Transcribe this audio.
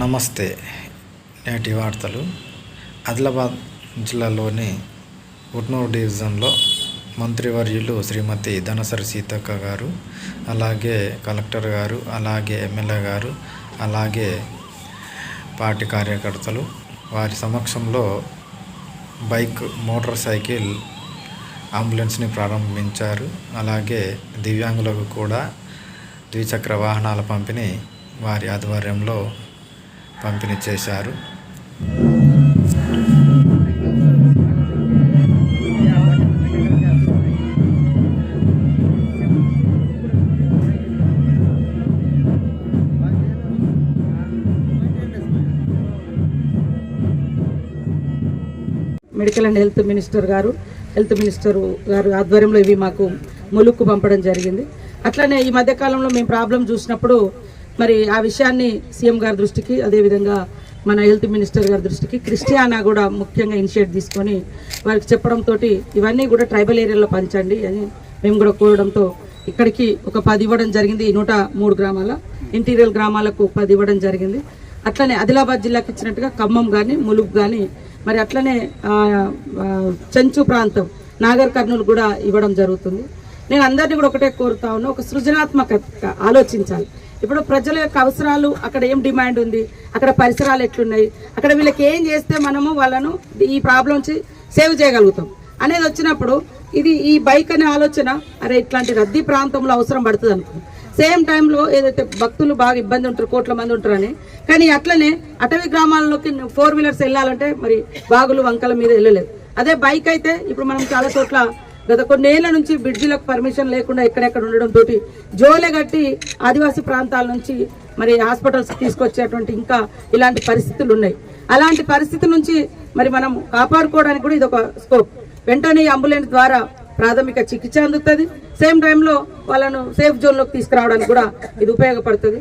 నమస్తే నేటి వార్తలు. ఆదిలాబాద్ జిల్లాలోని ఉట్నూరు డివిజన్లో మంత్రివర్యులు శ్రీమతి ధనసరి సీతక్క గారు అలాగే కలెక్టర్ గారు అలాగే ఎమ్మెల్యే గారు అలాగే పార్టీ కార్యకర్తలు వారి సమక్షంలో బైక్ మోటార్ సైకిల్ అంబులెన్స్ని ప్రారంభించారు. అలాగే దివ్యాంగులకు కూడా ద్విచక్ర వాహనాల పంపిణీ వారి ఆధ్వర్యంలో పంపిణీ చేశారు. మెడికల్ అండ్ హెల్త్ మినిస్టర్ గారు హెల్త్ మినిస్టర్ గారు ఆధ్వర్యంలో ఇవి మాకు ములుక్కు పంపడం జరిగింది. అట్లనే ఈ మధ్య కాలంలో మేము ప్రాబ్లం చూసినప్పుడు మరి ఆ విషయాన్ని సీఎం గారి దృష్టికి అదేవిధంగా మన హెల్త్ మినిస్టర్ గారి దృష్టికి క్రిస్టియానా కూడా ముఖ్యంగా ఇనిషియేట్ తీసుకొని వారికి చెప్పడంతో ఇవన్నీ కూడా ట్రైబల్ ఏరియాలో పంచండి అని మేము కూడా కోరడంతో ఇక్కడికి ఒక పది ఇవ్వడం జరిగింది ఈ నూట మూడు గ్రామాల ఇంటీరియర్ గ్రామాలకు పది ఇవ్వడం జరిగింది. అట్లనే ఆదిలాబాద్ జిల్లాకి ఇచ్చినట్టుగా ఖమ్మం కానీ ములుగు కానీ మరి అట్లనే చెంచు ప్రాంతం నాగర్ కర్నూలు కూడా ఇవ్వడం జరుగుతుంది. నేను అందరినీ కూడా ఒకటే కోరుతా ఉన్నా ఒక సృజనాత్మకత ఆలోచించాలి. ఇప్పుడు ప్రజల యొక్క అవసరాలు అక్కడ ఏం డిమాండ్ ఉంది అక్కడ పరిసరాలు ఎట్లున్నాయి అక్కడ వీళ్ళకి ఏం చేస్తే మనము వాళ్ళను ఈ ప్రాబ్లం నుంచి సేవ్ చేయగలుగుతాం. అనేది వచ్చినప్పుడు ఇది ఈ బైక్ అనే ఆలోచన అరే ఇట్లాంటి రద్దీ ప్రాంతంలో అవసరం పడుతుంది అనుకో. సేమ్ టైంలో ఏదైతే భక్తులు బాగా ఇబ్బంది ఉంటారు కోట్ల మంది ఉంటారని కానీ అట్లనే అటవీ గ్రామాల్లోకి ఫోర్ వీలర్స్ వెళ్ళాలంటే మరి బాగులు వంకల మీద వెళ్ళలేదు. అదే బైక్ అయితే ఇప్పుడు మనం చాలా చోట్ల గత కొన్నేళ్ళ నుంచి బ్రిడ్జిలకు పర్మిషన్ లేకుండా ఎక్కడెక్కడ ఉండడం తోటి జోలే కట్టి ఆదివాసీ ప్రాంతాల నుంచి మరి హాస్పిటల్స్ తీసుకొచ్చేటువంటి ఇంకా ఇలాంటి పరిస్థితులు ఉన్నాయి. అలాంటి పరిస్థితుల నుంచి మరి మనం కాపాడుకోవడానికి కూడా ఇది ఒక స్కోప్. వెంటనే అంబులెన్స్ ద్వారా ప్రాథమిక చికిత్స అందుతుంది. సేమ్ టైంలో వాళ్ళను సేఫ్ జోన్లోకి తీసుకురావడానికి కూడా ఇది ఉపయోగపడుతుంది.